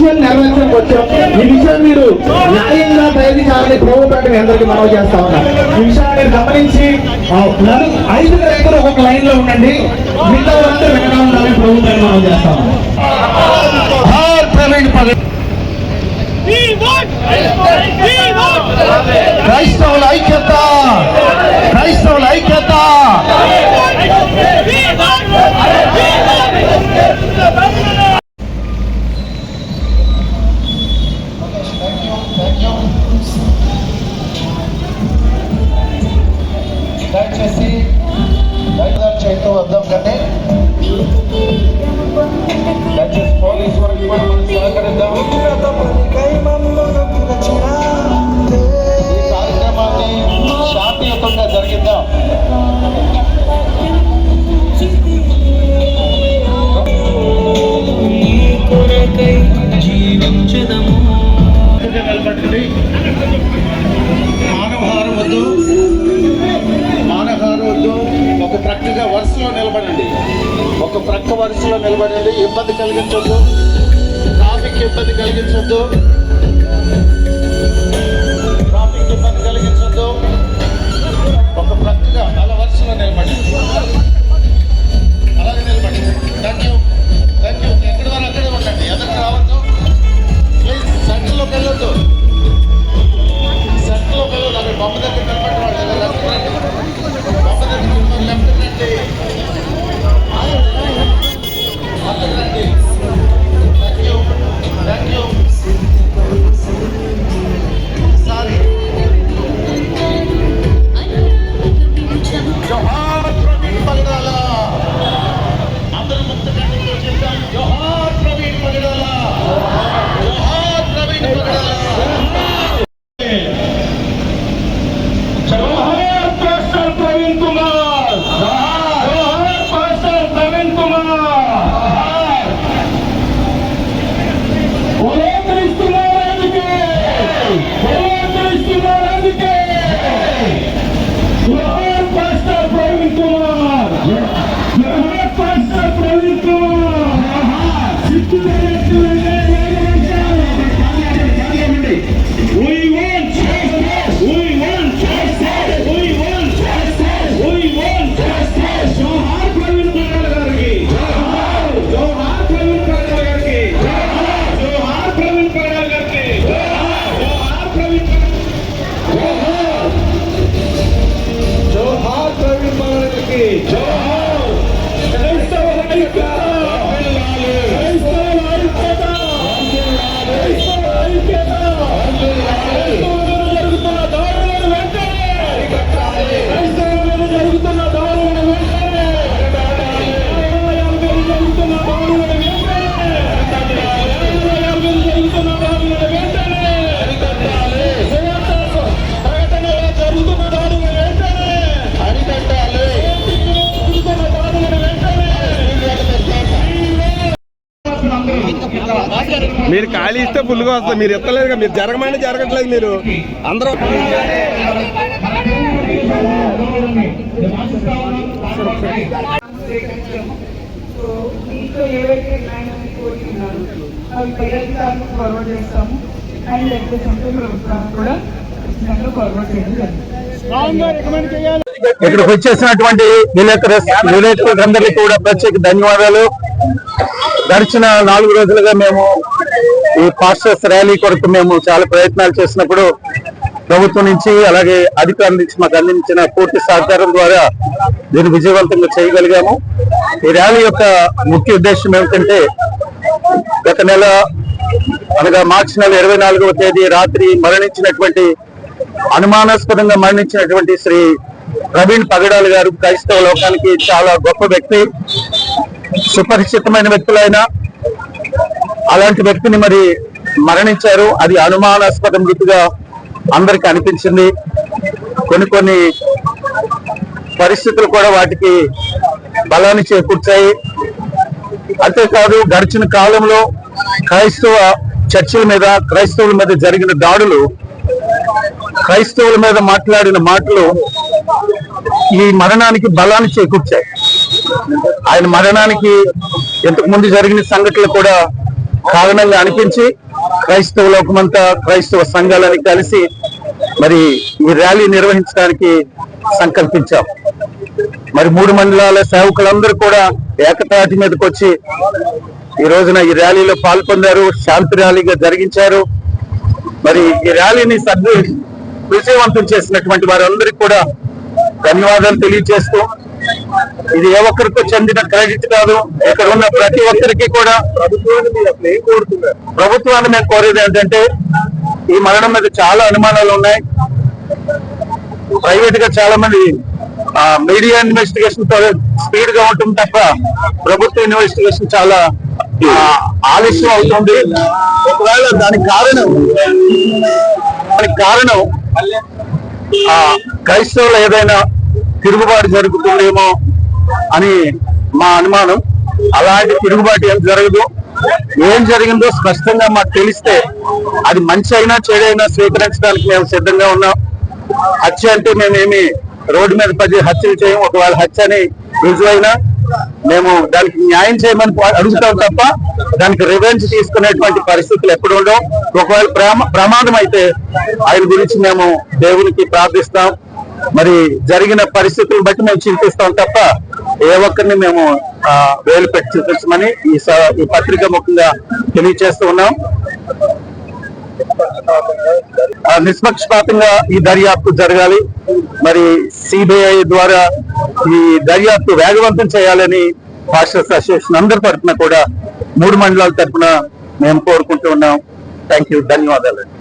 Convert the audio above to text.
విషయం నెరవేర్చడానికి వచ్చాం. ఈ విషయం మీరు న్యాయంగా ప్రయత్నించాలని ప్రభుత్వాన్ని మీ అందరికీ మనవి చేస్తా ఉన్నా. ఈ విషయాన్ని మీరు గమనించి ఆ, ఐదుగురు దగ్గర ఒక్కొక్క లైన్లో ఉండండి. మిగతా వాళ్ళందరూ వెనకాల ఉండాలని ప్రభుత్వాన్ని దయచేసి చేయటం వద్దాం కండి దయచేసి పోలీసు వారికి కూడా మనం సహకరిద్దాం. వరుసలో నిలబడండి. ఒక ప్రక్క వరుసలో నిలబడండి. ఇబ్బంది కలిగించొద్దు. ట్రాఫిక్ ఇబ్బంది కలిగించొద్దు. మీరు ఖాళీ ఇస్తే ఫుల్గా వస్తుంది. మీరు ఎత్తలేదు మీరు జరగమంటే జరగట్లేదు మీరు. అందరూ ఇక్కడికి వచ్చేసినటువంటి విలేకరులందరికీ కూడా ప్రత్యేక ధన్యవాదాలు. గడిచిన నాలుగు రోజులుగా మేము ఈ పాస్టర్స్ ర్యాలీ కొరకు మేము చాలా ప్రయత్నాలు చేసినప్పుడు ప్రభుత్వం నుంచి అలాగే అధికారుల నుంచి మాకు అందించిన పూర్తి సహకారం ద్వారా దీన్ని విజయవంతంగా చేయగలిగాము. ఈ ర్యాలీ యొక్క ముఖ్య ఉద్దేశం ఏమిటంటే గత నెల అనగా మార్చి నెల ఇరవై నాలుగవ తేదీ రాత్రి మరణించినటువంటి అనుమానాస్పదంగా మరణించినటువంటి శ్రీ ప్రవీణ్ పగడాల్ గారు క్రైస్తవ లోకానికి చాలా గొప్ప వ్యక్తి సుపరిచితమైన వ్యక్తులైన అలాంటి వ్యక్తిని మరి మరణించారు. అది అనుమానాస్పద మృతిగా అందరికి అనిపించింది. కొన్ని కొన్ని పరిస్థితులు కూడా వాటికి బలాన్ని చేకూర్చాయి. అంతేకాదు గడిచిన కాలంలో క్రైస్తవ చర్చిల మీద క్రైస్తవుల మీద జరిగిన దాడులు క్రైస్తవుల మీద మాట్లాడిన మాటలు ఈ మరణానికి బలాన్ని చేకూర్చాయి. ఆయన మరణానికి ఇంతకు ముందు జరిగిన సంఘటనలు కూడా కారణంగా అనిపించి క్రైస్తవ లోకమంతా క్రైస్తవ సంఘాలని కలిసి మరి ఈ ర్యాలీ నిర్వహించడానికి సంకల్పించాం. మరి మూడు మండలాల సేవకులందరూ కూడా ఏకతాటి మీదకి వచ్చి ఈ రోజున ఈ ర్యాలీలో పాల్పొందారు శాంతి ర్యాలీగా జరిగించారు. మరి ఈ ర్యాలీని సద్వి విజయవంతం చేసినటువంటి వారందరికీ కూడా ధన్యవాదాలు తెలియజేస్తూ ఇది ఏ ఒక్కరికో చెందిన క్రెడిట్ కాదు. ఇక్కడ ఉన్న ప్రతి ఒక్కరికి కూడా ప్రభుత్వాన్ని ప్రభుత్వాన్ని మేము కోరేది ఏంటంటే ఈ మరణం మీద చాలా అనుమానాలు ఉన్నాయి. ప్రైవేట్గా చాలా మంది మీడియా ఇన్వెస్టిగేషన్తో స్పీడ్గా ఉంటుంది తప్ప ప్రభుత్వ ఇన్వెస్టిగేషన్ చాలా ఆలస్యం అవుతుంది. ఒకవేళ దానికి కారణం దానికి కారణం క్రైస్తవులు ఏదైనా తిరుగుబాటు జరుగుతుందేమో అని మా అనుమానం. అలాంటి తిరుగుబాటు ఏం జరగదు. ఏం జరిగిందో స్పష్టంగా మాకు తెలిస్తే అది మంచి అయినా చెడైనా స్వీకరించడానికి మేము సిద్ధంగా ఉన్నాం. హత్య అంటే మేమేమి రోడ్డు మీద పది హత్యలు చేయం ఒకవేళ హత్య అని రుజువు అయినా మేము దానికి న్యాయం చేయమని అడుగుతాం తప్ప దానికి రివెంజ్ తీసుకునేటువంటి పరిస్థితులు ఎప్పుడు ఉండవు. ఒకవేళ ప్రమాదం అయితే ఆయన గురించి మేము దేవునికి ప్రార్థిస్తాం. మరి జరిగిన పరిస్థితులను బట్టి మేము చింతిస్తాం తప్ప ఏ ఒక్కరిని మేము ఆ, వేలు పెట్టి చూపించమని ఈ స- ఈ పత్రిక ముఖ్యంగా తెలియజేస్తూ ఉన్నాం. నిష్పక్షపాతంగా ఈ దర్యాప్తు జరగాలి. మరి సిబిఐ ద్వారా ఈ దర్యాప్తు వేగవంతం చేయాలని పాస్టర్స్ అసోసియేషన్ అందరి తరఫున కూడా మూడు మండలాల తరఫున మేము కోరుకుంటూ ఉన్నాం. థ్యాంక్ యూ ధన్యవాదాలు.